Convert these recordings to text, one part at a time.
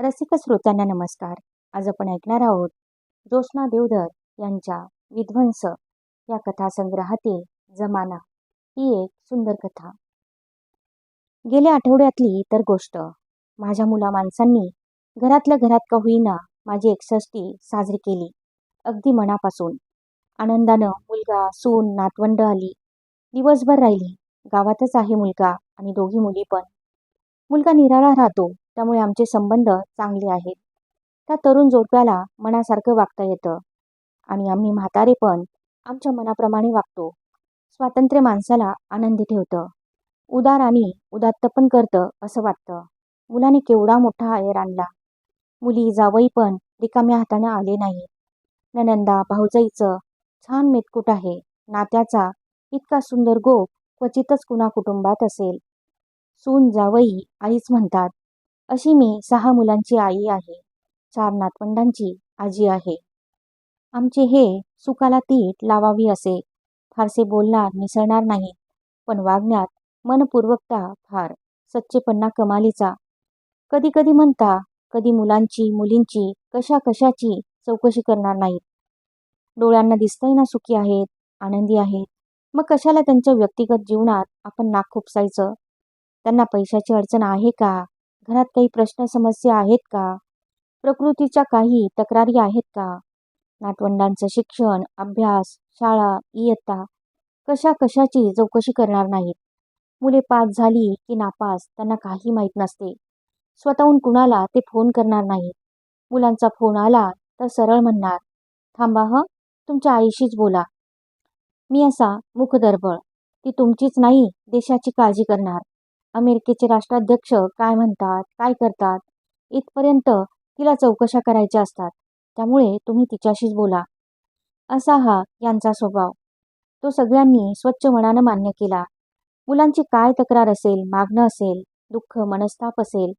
रसिक श्रोत्यांना नमस्कार. आज आपण ऐकणार आहोत ज्योत्स्ना देवधर यांच्या विध्वंस या कथासंग्रहातील जमाना. ही एक सुंदर कथा. गेल्या आठवड्यातली तर गोष्ट. माझ्या मुला माणसांनी घरातल्या घरात का होईना माझी एकसष्टी साजरी केली. अगदी मनापासून. आनंदानं मुलगा सून नातवंड आली. दिवसभर राहिली. गावातच आहे मुलगा आणि दोघी मुली पण. मुलगा निराळा राहतो. त्यामुळे आमचे संबंध चांगले आहेत. त्या तरुण जोडप्याला मनासारखं वागता येतं. आणि आम्ही म्हातारे पण आमच्या मनाप्रमाणे वागतो. स्वातंत्र्य माणसाला आनंदी ठेवतं. उदार आणि उदात्त पण करतं असं वाटतं. मुलाने केवढा मोठा आयर आणला. मुली जावई पण रिकाम्या हाताने आले नाही ननंदा भाऊजाईचं छान मेतकूट आहे. नात्याचा इतका सुंदर गोप क्वचितच कुणा कुटुंबात असेल. सून जावई आईच म्हणतात अशी मी सहा मुलांची आई आहे. चार नातवंडांची आजी आहे. आमचे हे सुखाला तीट लावावी असे. फारसे बोलणार मिसळणार नाही. पण वागण्यात मनपूर्वकता फार. सच्चेपणा कमालीचा. कधी कधी म्हणता कधी मुलांची मुलींची कशा कशाची चौकशी करणार नाहीत. डोळ्यांना दिसतंय ना सुखी आहेत आनंदी आहेत. मग कशाला त्यांच्या व्यक्तिगत जीवनात आपण नाक खुपसायचं त्यांना पैशाची अडचण आहे का? घरात काही प्रश्न समस्या आहेत का? प्रकृतीच्या काही तक्रारी आहेत का? नातवंडांचं शिक्षण अभ्यास शाळा इयत्ता कशा कशाची चौकशी करणार नाहीत? मुले पास झाली की नापास त्यांना काही माहीत नसते. स्वतःहून कुणाला ते फोन करणार नाहीत. मुलांचा फोन आला तर सरळ म्हणणार थांबा ह तुमच्या आईशीच बोला. मी असा मुखदर्बळ ती तुमचीच नाही देशाची काळजी करणार. अमेरिकेचे राष्ट्राध्यक्ष काय म्हणतात काय करतात इथपर्यंत तिला चौकशा करायच्या असतात. त्यामुळे तुम्ही तिच्याशीच बोला. असा हा यांचा स्वभाव. तो सगळ्यांनी स्वच्छ मनानं मान्य केला. मुलांची काय तक्रार असेल मागणं असेल दुःख मनस्ताप असेल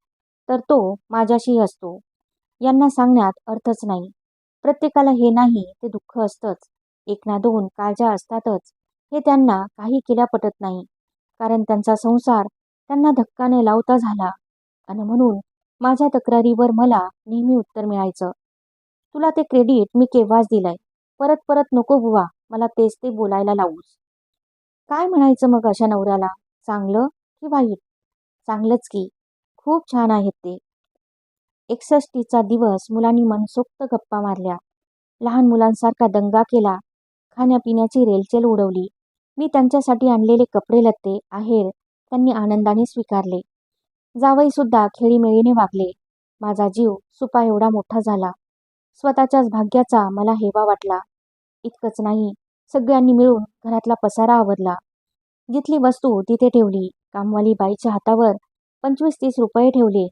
तर तो माझ्याशी असतो. यांना सांगण्यात अर्थच नाही. प्रत्येकाला हे नाही ते दुःख असतंच. एक ना दोन काळजा असतातच. हे त्यांना काही केल्या पटत नाही. कारण त्यांचा संसार त्यांना धक्का न लावता झाला आणि म्हणून माझ्या तक्रारीवर मला नेहमी उत्तर मिळायचं. तुला ते क्रेडिट मी केव्हाच दिलंय? परत परत नको बुवा मला तेच ते बोलायला लावूस. काय म्हणायचं मग अशा नवऱ्याला? चांगलं की वाईट? चांगलंच की. खूप छान आहेत ते. एकसष्टीचा दिवस मुलांनी मनसोक्त गप्पा मारल्या. लहान मुलांसारखा दंगा केला. खाण्यापिण्याची रेलचेल उडवली. मी त्यांच्यासाठी आणलेले कपडे लत्ते आहेर त्यांनी आनंदाने स्वीकारले. जावईसुद्धा खेळीमेळीने वागले. माझा जीव सुपा एवढा मोठा झाला. स्वतःच्याच भाग्याचा मला हेवा वाटला. इतकंच नाही सगळ्यांनी मिळून घरातला पसारा आवरला. जिथली वस्तू तिथे ठेवली. कामवाली बाईच्या हातावर पंचवीस तीस रुपये ठेवले.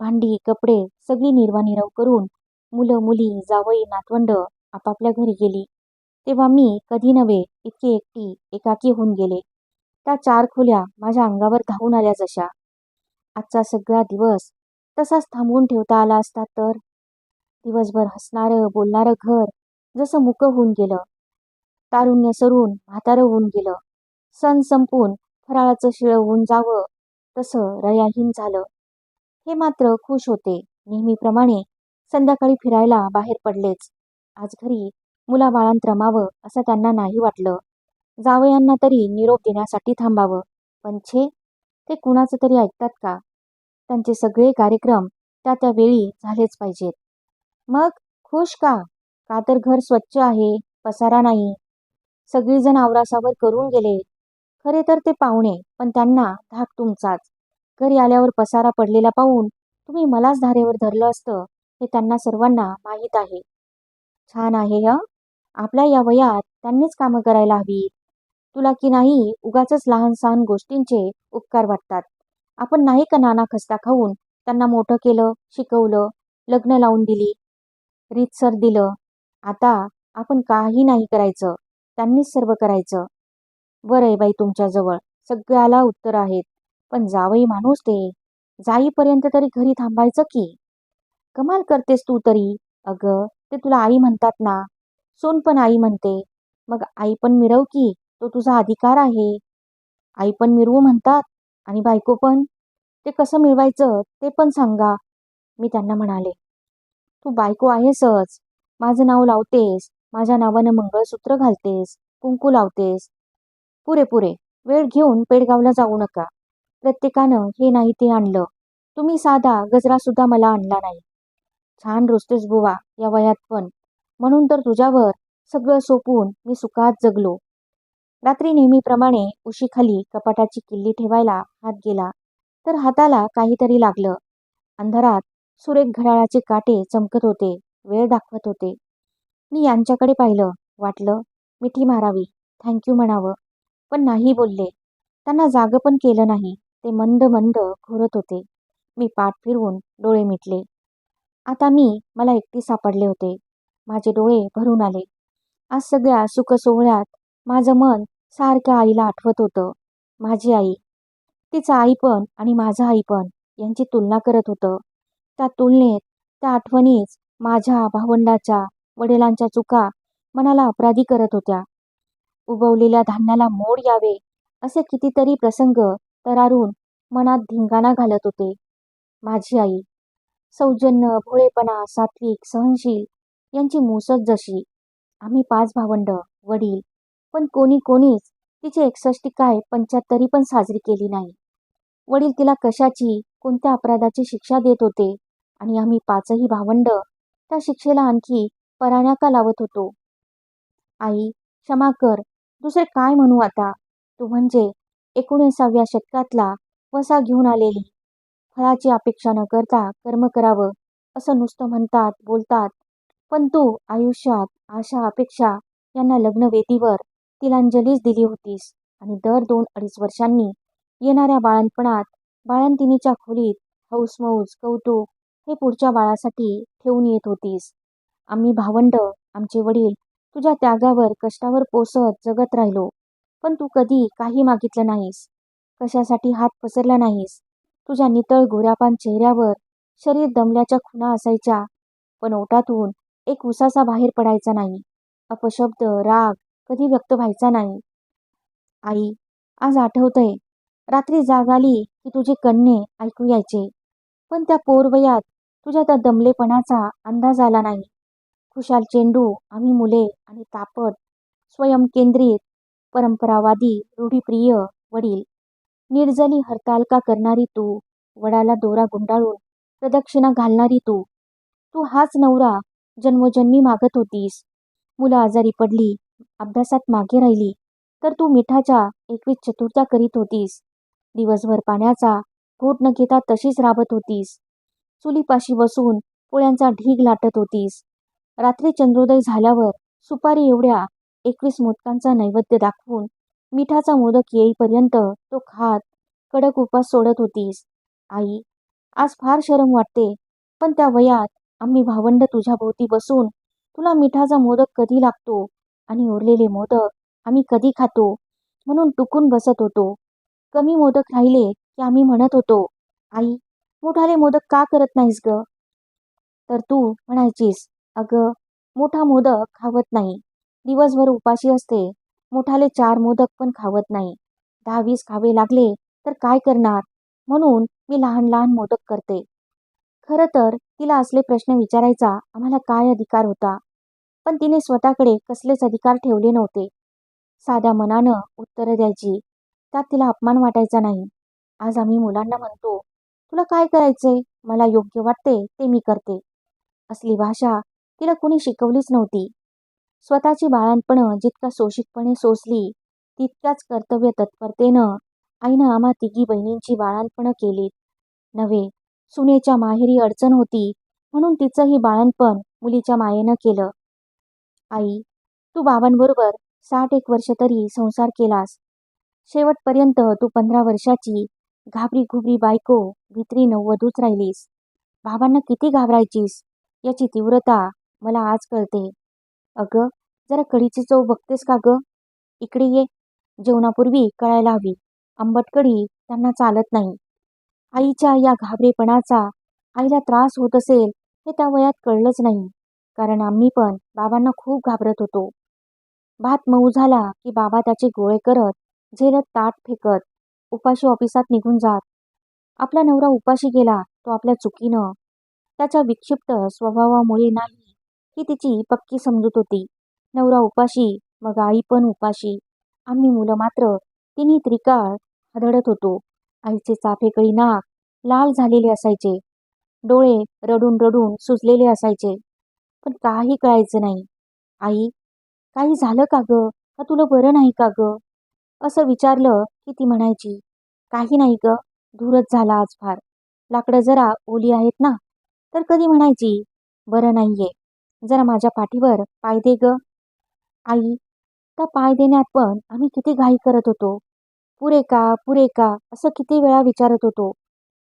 भांडी कपडे सगळी निर्वानिरव करून मुलं मुली जावई नातवंड आपापल्या घरी गेली. तेव्हा मी कधी नव्हे इतकी एकटी एकाकी होऊन गेले. त्या चार खोल्या माझ्या अंगावर धावून आल्या जशा. आजचा सगळा दिवस तसाच थांबवून ठेवता आला असता तर? दिवसभर हसणारं बोलणारं घर जसं मुकं होऊन गेलं. तारुण्य सरून म्हातारं होऊन गेलं. सण संपून फराळाचं शिळं होऊन जावं तसं रयाहीन झालं. हे मात्र खुश होते. नेहमीप्रमाणे संध्याकाळी फिरायला बाहेर पडलेच. आज घरी मुलाबाळांत रमावं असं त्यांना नाही वाटलं. जावयांना तरी निरोप देण्यासाठी थांबावं. पण छे ते कुणाचं तरी ऐकतात का? त्यांचे सगळे कार्यक्रम त्या त्या वेळी झालेच पाहिजेत. मग खुश का? का तर घर स्वच्छ आहे पसारा नाही. सगळीजण आवरासावर करून गेले. खरे तर ते पाहुणे पण त्यांना धाक तुमचाच. घरी आल्यावर पसारा पडलेला पाहून तुम्ही मलाच धारेवर धरलं असतं हे त्यांना सर्वांना माहीत आहे. छान आहे ह? आपल्या या वयात त्यांनीच कामं करायला हवीत. तुला की नाही उगाच लहान सहान गोष्टींचे उपकार वाटतात. आपण नाही का नाना खस्ता खाऊन त्यांना मोठं केलं शिकवलं लग्न लावून दिली रीतसर दिलं? आता आपण काही नाही करायचं त्यांनीच सर्व करायचं. बरं आहे बाई तुमच्याजवळ सगळ्याला उत्तर आहेत पण जावई माणूस ते जाईपर्यंत तरी घरी थांबायचं की? कमाल करतेस तू तरी. अगं ते तुला आई म्हणतात ना. सोन पण आई म्हणते. मग आई पण मिरव की? तो तुझा अधिकार आहे. आई पण मिरवू म्हणतात आणि बायको पण. ते कसं मिळवायचं ते पण सांगा मी त्यांना म्हणाले. तू बायको आहेसच. माझं नाव लावतेस. माझ्या नावानं मंगळसूत्र घालतेस. कुंकू लावतेस. पुरे पुरे. वेळ घेऊन पेडगावला जाऊ नका. प्रत्येकानं हे नाही ते आणलं. तुम्ही साधा गजरा सुद्धा मला आणला नाही. छान रुसतेस बुवा या वयात पण. म्हणून तर तुझ्यावर सगळं सोपून मी सुखात जगलो. रात्री नेहमीप्रमाणे उशीखाली कपाटाची किल्ली ठेवायला हात गेला तर हाताला काहीतरी लागलं. अंधारात सुरेख घड्याळाचे काटे चमकत होते वेळ दाखवत होते. मी यांच्याकडे पाहिलं वाटलं मिठी मारावी थँक्यू म्हणावं. पण नाही बोलले. त्यांना जाग पण केलं नाही ते मंद मंद घोरत होते. मी पाठ फिरवून डोळे मिटले. आता मी मला एकटी सापडले होते. माझे डोळे भरून आले. आज सगळ्या सुखसोहळ्यात माझं मन सारखं आईला आठवत होतं. माझी आई तिचं आई पण आणि माझं आई पण यांची तुलना करत होतं. त्या तुलनेत त्या आठवणीच माझ्या भावंडाच्या वडिलांच्या चुका मनाला अपराधी करत होत्या. उगवलेल्या धान्याला मोड यावे असे कितीतरी प्रसंग तरारून मनात धिंगाणा घालत होते. माझी आई सौजन्य भोळेपणा सात्विक सहनशील यांची मुसत जशी. आम्ही पाच भावंड वडील पण कोणी कोणीच तिची एकसष्टी काय पंच्याहत्तरी पण साजरी केली नाही. वडील तिला कशाची कोणत्या अपराधाची शिक्षा देत होते आणि आम्ही पाचही भावंड त्या शिक्षेला आणखी पराण्या का लावत होतो. आई क्षमा कर दुसरे काय म्हणू आता? तू म्हणजे एकोणीसाव्या शतकातला वसा घेऊन आलेली. फळाची अपेक्षा न करता कर्म करावं असं नुसतं म्हणतात बोलतात. पण तू आयुष्यात आशा अपेक्षा यांना लग्नवेदीवर तिलांजलीच दिली होतीस. आणि दर दोन अडीच वर्षांनी येणाऱ्या बाळणपणात बाळंतिनीच्या खोलीत हौसमौज कौतुक हे पुढच्या बाळासाठी ठेवून येत होतीस. आम्ही भावंड आमचे वडील तुझ्या त्यागावर कष्टावर पोसत जगत राहिलो. पण तू कधी काही मागितलं नाहीस. कशासाठी हात पसरला नाहीस. तुझ्या नितळ गोऱ्यापान चेहऱ्यावर शरीर दमल्याच्या खुणा असायच्या. पण ओटातून एक उसासा बाहेर पडायचा नाही. अपशब्द राग कधी व्यक्त व्हायचा नाही. आई आज आठवतंय. रात्री जाग आली की तुझे कन्ने ऐकू यायचे. पण त्या पोरवयात तुझ्या त्या दमलेपणाचा अंदाज आला नाही. खुशाल चेंडू आम्ही मुले आणि तापट स्वयंकेंद्रित परंपरावादी रूढीप्रिय वडील. निर्जली हरतालका करणारी तू वडाला दोरा गुंडाळून प्रदक्षिणा घालणारी तू. तू हाच नवरा जन्मोजन्मी मागत होतीस. मुलं आजारी पडली अभ्यासात मागे राहिली तर तू मिठाच्या एकवीस चतुर्थ्या करीत होतीस. दिवसभर पाण्याचा घोट न घेता तशीच राबत होतीस. चुलीपाशी बसून पोळ्यांचा ढीग लाटत होतीस. रात्री चंद्रोदय झाल्यावर सुपारी एवढ्या एकवीस मोदकांचा नैवेद्य दाखवून मिठाचा मोदक येईपर्यंत तो खात कडक उपास सोडत होतीस. आई आज फार शरम वाटते पण त्या वयात आम्ही भावंड तुझ्या भोवती बसून तुला मिठाचा मोदक कधी लागतो? आणि उरलेले मोदक आम्ही कधी खातो? म्हणून टुकून बसत होतो. कमी मोदक राहिले की आम्ही म्हणत होतो आई मोठाले मोदक का करत नाहीस ग? तर तू म्हणायचीस अगं मोठा मोदक खावत नाही. दिवसभर उपाशी असते. मोठाले चार मोदक पण खावत नाही. दहा वीस खावे लागले तर काय करणार? म्हणून मी लहान लहान मोदक करते. खरं तर तिला असले प्रश्न विचारायचा आम्हाला काय अधिकार होता? पण तिने स्वतःकडे कसलेच अधिकार ठेवले नव्हते. साध्या मनानं उत्तरं द्यायची त्यात तिला अपमान वाटायचा नाही. आज आम्ही मुलांना म्हणतो तुला काय करायचंय? मला योग्य वाटते ते मी करते. असली भाषा तिला कुणी शिकवलीच नव्हती. स्वतःची बाळांपणं जितका सोशिकपणे सोसली तितक्याच कर्तव्य तत्परतेनं आईनं आम्हा तिघी बहिणींची बाळांपणं केलीत. नव्हे सुनेच्या माहेरी अडचण होती म्हणून तिचंही बाळणपण मुलीच्या मायेनं केलं. आई तू बाबांबरोबर साठ एक वर्ष तरी संसार केलास. शेवटपर्यंत तू पंधरा वर्षाची घाबरी घुबरी बायको भित्री नव्वदूच राहिलीस. बाबांना किती घाबरायचीस याची तीव्रता मला आज कळते. अगं जरा कढीची चव बघतेस का ग? इकडे ये. जेवणापूर्वी कळायला हवी. आंबट कढी त्यांना चालत नाही. आईच्या या घाबरेपणाचा आईला त्रास होत असेल हे त्या वयात कळलंच नाही. कारण आम्ही पण बाबांना खूप घाबरत होतो. भात मऊ झाला की बाबा त्याचे गोळे करत झेलत ताट फेकत उपाशी ऑफिसात निघून जात. आपला नवरा उपाशी गेला तो आपल्या चुकीनं. त्याच्या विक्षिप्त स्वभावामुळे नाही ही तिची पक्की समजूत होती. नवरा उपाशी मग आई पण उपाशी. आम्ही मुलं मात्र तिन्ही त्रिकाळ हदडत होतो. आईचे चाफेकळी नाक लाल झालेले असायचे. डोळे रडून रडून सुजलेले असायचे. पण काही कळायचं नाही. आई काही झालं का ग? का तुला बरं नाही का ग? असं विचारलं की ती म्हणायची काही नाही ग धूरच झाला आज फार. लाकडं जरा ओली आहेत ना? तर कधी म्हणायची बरं नाहीये. जरा माझ्या पाठीवर पाय दे ग. आई त्या पाय देण्यात पण आम्ही किती घाई करत होतो. पुरे का पुरे का असं किती वेळा विचारत होतो.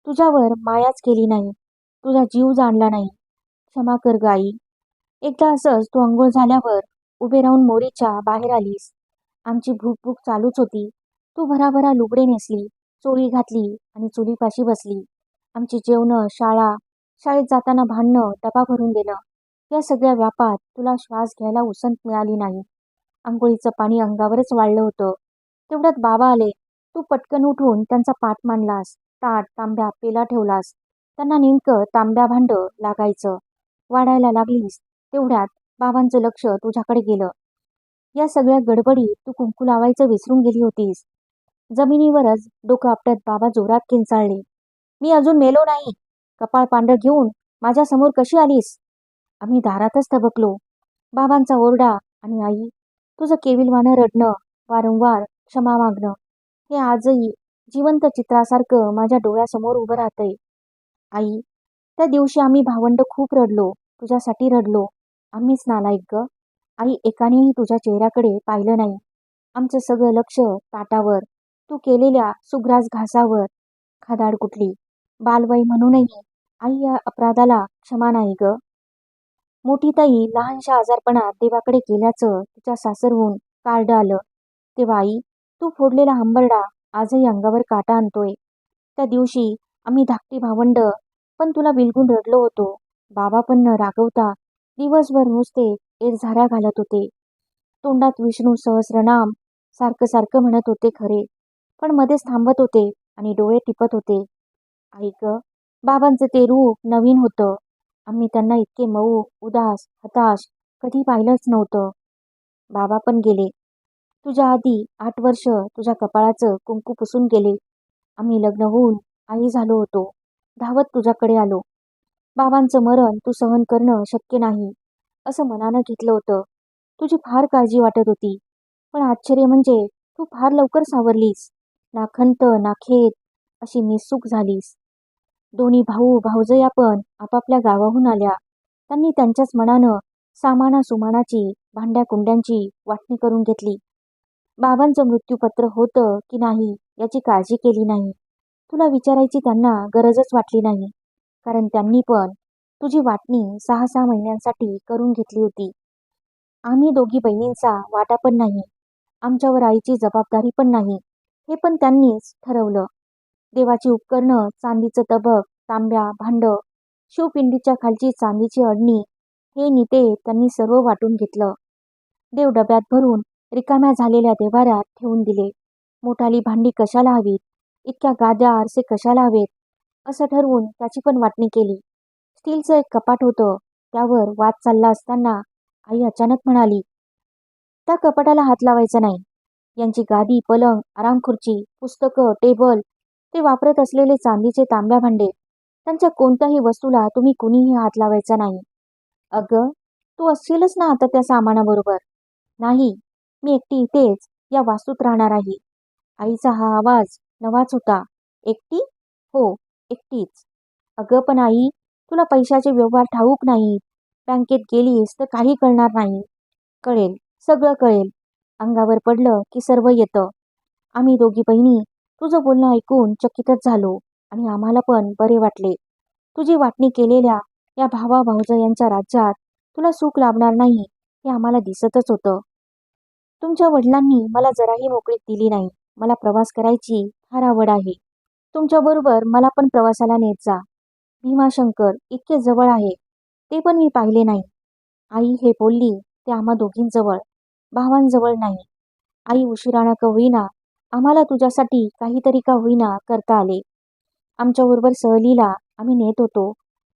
तुझ्यावर मायाच केली नाही. तुझा जीव जाणला नाही. क्षमा कर ग आई. एकदा असंच तू अंघोळ झाल्यावर उभे राहून मोरीच्या बाहेर आलीस. आमची भूक भूक चालूच होती. तू भराभरा लुगडे नेसली चोळी घातली आणि चुलीपाशी बसली. आमची जेवणं शाळा शाळेत जाताना भांडणं डबा भरून देणं या सगळ्या व्यापात तुला श्वास घ्यायला उसंत मिळाली नाही. आंघोळीचं पाणी अंगावरच वाढलं होतं. तेवढ्यात बाबा आले. तू पटकन उठून त्यांचा पाठ मांडलास ताट तांब्या पेला ठेवलास. त्यांना नेमकं तांब्या भांड लागायचं. वाढायला लागलीस. तेवढ्यात बाबांचं लक्ष तुझ्याकडे गेलं. या सगळ्या गडबडीत तू कुंकू लावायचं विसरून गेली होतीस. जमिनीवरच डोकं आपटत बाबा जोरात किंचाळले. मी अजून मेलो नाही. कपाळ पांढर घेऊन माझ्यासमोर कशी आलीस? आम्ही दारातच थबकलो. बाबांचा ओरडा आणि आई तुझं केविलवानं रडणं वारंवार क्षमा मागणं हे आजही जिवंत चित्रासारखं माझ्या डोळ्यासमोर उभं राहतंय. आई त्या दिवशी आम्ही भावंड खूप रडलो तुझ्यासाठी रडलो. आम्हीच नालायक ग. आई एकानेही तुझ्या चेहऱ्याकडे पाहिलं नाही. आमचं सगळं लक्ष ताटावर. तू केलेल्या सुग्रास घासावर. खादाड कुठली? बालवाई म्हणूनही आई या अपराधाला क्षमा नाही ग. मोठी ताई लहानशा आजारपणात देवाकडे गेल्याचं तिच्या सासरहून कार्ड आलं. तेव्हा आई तू फोडलेला हंबरडा आजही अंगावर काटा आणतोय. त्या दिवशी आम्ही धाकटी भावंड पण तुला बिलगून रडलो होतो. बाबा पण न रागवता दिवसभर नुसते एरझाऱ्या घालत होते. तोंडात विष्णू सहस्रनाम सारखं सारखं म्हणत होते खरे. पण मध्येच थांबत होते आणि डोळे टिपत होते. ऐक बाबांचं ते रूप नवीन होतं. आम्ही त्यांना इतके मऊ उदास हताश कधी पाहिलंच नव्हतं. बाबा पण गेले. तुझ्या आधी आठ वर्ष तुझ्या कपाळाचं कुंकू पुसून गेले. आम्ही लग्न होऊन आई झालो होतो. धावत तुझ्याकडे आलो. बाबांचं मरण तू सहन करणं शक्य नाही असं मनानं घेतलं होतं. तुझी फार काळजी वाटत होती पण आश्चर्य म्हणजे तू फार लवकर सावरलीस. ना खंत ना खेद अशी निस्सूक झालीस. दोन्ही भाऊ भाऊजया पण आपापल्या गावाहून आल्या. त्यांनी त्यांच्याच मनानं सामाना सुमानाची भांड्या कुंड्यांची वाटणी करून घेतली. बाबांचं मृत्यूपत्र होतं की नाही याची काळजी केली नाही. तुला विचारायची त्यांना गरजच वाटली नाही. कारण त्यांनी पण तुझी वाटणी सहा सहा महिन्यांसाठी करून घेतली होती. आम्ही दोघी बहिणींचा वाटा पण नाही. आमच्यावर आईची जबाबदारी पण नाही. हे पण त्यांनीच ठरवलं. देवाची उपकरणं चांदीचं तबक तांब्या भांड शिवपिंडीच्या खालची चांदीची अडणी हे निते त्यांनी सर्व वाटून घेतलं. देव डब्यात भरून रिकाम्या झालेल्या देवाऱ्यात ठेवून दिले. मोठाली भांडी कशाला हवीत? इतक्या गाद्या आरसे कशाला हवेत? असं ठरवून त्याची पण वाटणी केली. स्टीलचं एक कपाट होतं. त्यावर वाद चालला असताना आई अचानक म्हणाली त्या कपाटाला हात लावायचा नाही. यांची गादी पलंग आरामखुर्ची पुस्तकं टेबल ते वापरत असलेले चांदीचे तांब्या भांडे त्यांच्या कोणत्याही वस्तूला तुम्ही कुणीही हात लावायचा नाही. अगं तू असशीलच ना आता त्या सामानाबरोबर. नाही मी एकटी इथेच या वास्तूत राहणार आहे. आईचा हा आवाज नवाच होता. एकटी? हो एकटीच. अगं पण आई तुला पैशाचे व्यवहार ठाऊक नाहीत बँकेत गेलीस तर काही कळणार नाही. कळेल सगळं कळेल. अंगावर पडलं की सर्व येतं. आम्ही दोघी बहिणी तुझं बोलणं ऐकून चकितच झालो आणि आम्हाला पण बरे वाटले. तुझी वाटणी केलेल्या या भावा भाऊजा यांच्या राज्यात तुला सुख लाभणार नाही हे आम्हाला दिसतच होतं. तुमच्या वडिलांनी मला जराही मोकळीक दिली नाही. मला प्रवास करायची फार आवड आहे. तुमच्याबरोबर मला पण प्रवासाला नेत जा भीमाशंकर इतके जवळ आहे ते पण मी पाहिले नाही. आई हे बोलली ते आम्हा दोघींजवळ भावांजवळ नाही. आई उशिराणा का होईना आम्हाला तुझ्यासाठी काहीतरी का होईना करता आले. आमच्याबरोबर सहलीला आम्ही नेत होतो.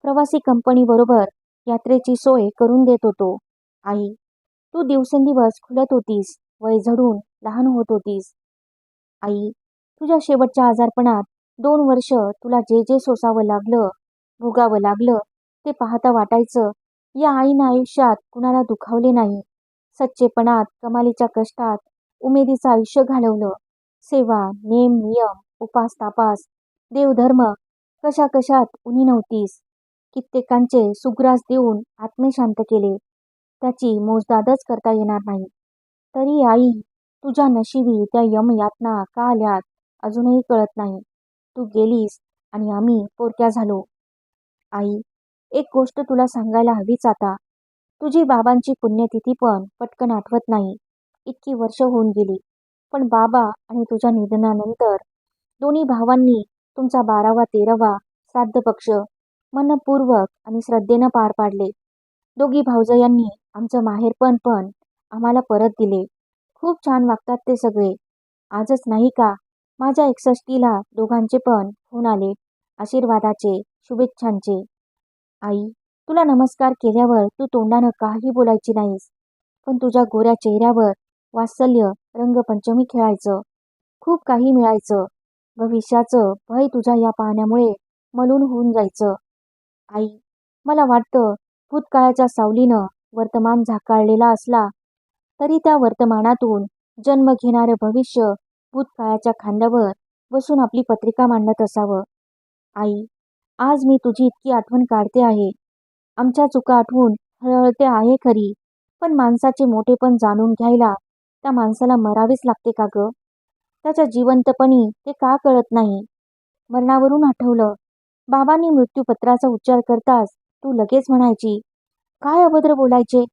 प्रवासी कंपनीबरोबर यात्रेची सोय करून देत होतो. आई तू दिवसेंदिवस खुलत होतीस वय झडून लहान होत होतीस. आई तुझ्या शेवटच्या आजारपणात दोन वर्ष तुला जे जे सोसावं लागलं भोगावं लागलं ते पाहता वाटायचं या आईनं आयुष्यात कुणाला दुखावले नाही. सच्चेपणात कमालीच्या कष्टात उमेदीचं आयुष्य घालवलं. सेवा नेम नियम उपास तापास देवधर्म कशा कशात उनी नव्हतीस. कित्येकांचे सुग्रास देऊन आत्मशांत केले. त्याची मोजदादच करता येणार नाही. तरी आई तुझ्या नशिबी त्या यमयातना का आल्यात अजूनही कळत नाही. तू गेलीस आणि आम्ही पोरक्या झालो. आई एक गोष्ट तुला सांगायला हवीच आता. तुझी बाबांची पुण्यतिथी पण पटकन आठवत नाही. इतकी वर्ष होऊन गेली. पण बाबा आणि तुझ्या निधनानंतर दोन्ही भावांनी तुमचा बारावा तेरावा श्राद्ध पक्ष मनपूर्वक आणि श्रद्धेनं पार पाडले. दोघी भाऊजयांनी आमचं माहेरपण पण आम्हाला परत दिले. खूप छान वागतात ते सगळे. आजच नाही का माझ्या एकसष्टीला दोघांचे पण फोन आले. आशीर्वादाचे शुभेच्छांचे. आई तुला नमस्कार केल्यावर तू तोंडानं काही बोलायची नाहीस. पण तुझ्या गोऱ्या चेहऱ्यावर वात्सल्य रंगपंचमी खेळायचं. खूप काही मिळायचं. भविष्याचं भय तुझ्या या पाहण्यामुळे मलून होऊन जायचं. आई मला वाटतं भूतकाळाच्या सावलीनं वर्तमान झाकाळलेला असला तरी त्या वर्तमानातून जन्म घेणारं भविष्य भूतकाळाच्या खांद्यावर बसून आपली पत्रिका मांडत असावं. आई आज मी तुझी इतकी आठवण काढते आहे. आमच्या चुका आठवून हळहळते आहे खरी पण माणसाचे मोठेपण जाणून घ्यायला त्या माणसाला मरावीच लागते का गं? त्याच्या जिवंतपणी ते का कळत नाही? मरणावरून आठवलं बाबांनी मृत्यूपत्राचा उच्चार करताच तू लगेच म्हणायची काय अभद्र बोलायचे?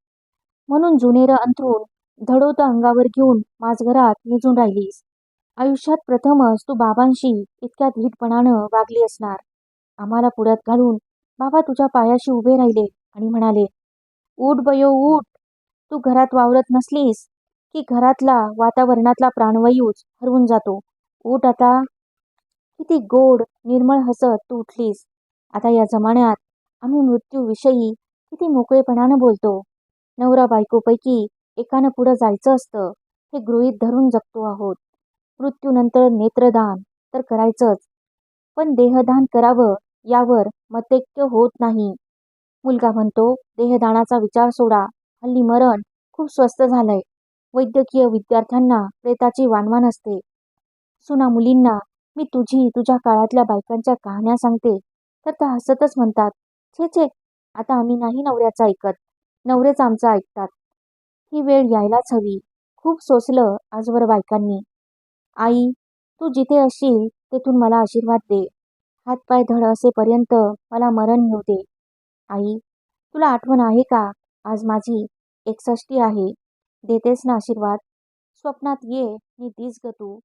म्हणून जुनेरं अंथरून धडोत अंगावर घेऊन माझ घरात निजून राहिलीस. आयुष्यात प्रथमच तू बाबांशी इतक्या धीटपणानं वागली असणार. आम्हाला पुढ्यात घालून बाबा तुझ्या पायाशी उभे राहिले आणि म्हणाले उठ बयो उठ तू घरात वावरत नसलीस की घरातला वातावरणातला प्राणवायूच हरवून जातो. उठ आता. किती गोड निर्मळ हसत तू उठलीस. आता या जमान्यात आम्ही मृत्यूविषयी किती मोकळेपणानं बोलतो. नवरा बायकोपैकी एकानं पुढं जायचं असतं हे गृहीत धरून जगतो आहोत. मृत्यूनंतर नेत्रदान तर करायचंच. पण देहदान करावं यावर मतैक्य होत नाही. मुलगा म्हणतो देहदानाचा विचार सोडा. हल्ली मरण खूप स्वस्त झालंय. वैद्यकीय विद्यार्थ्यांना प्रेताची वानवान असते. सुना मुलींना मी तुझी तुझ्या काळातल्या बायकांच्या कहाण्या सांगते. तर त्या हसतच म्हणतात छे छे आता आम्ही नाही नवऱ्याचं ऐकत. नवरेच आमचं ऐकतात. ही वेळ यायलाच हवी. खूप सोसलं आजवर बायकांनी. आई तू जिथे असशील तेथून मला आशीर्वाद दे. हातपाय धड असेपर्यंत मला मरण येऊ दे. आई तुला आठवण आहे का? आज माझी एकसष्टी आहे. देतेस ना आशीर्वाद? स्वप्नात ये नी दिस ग तू.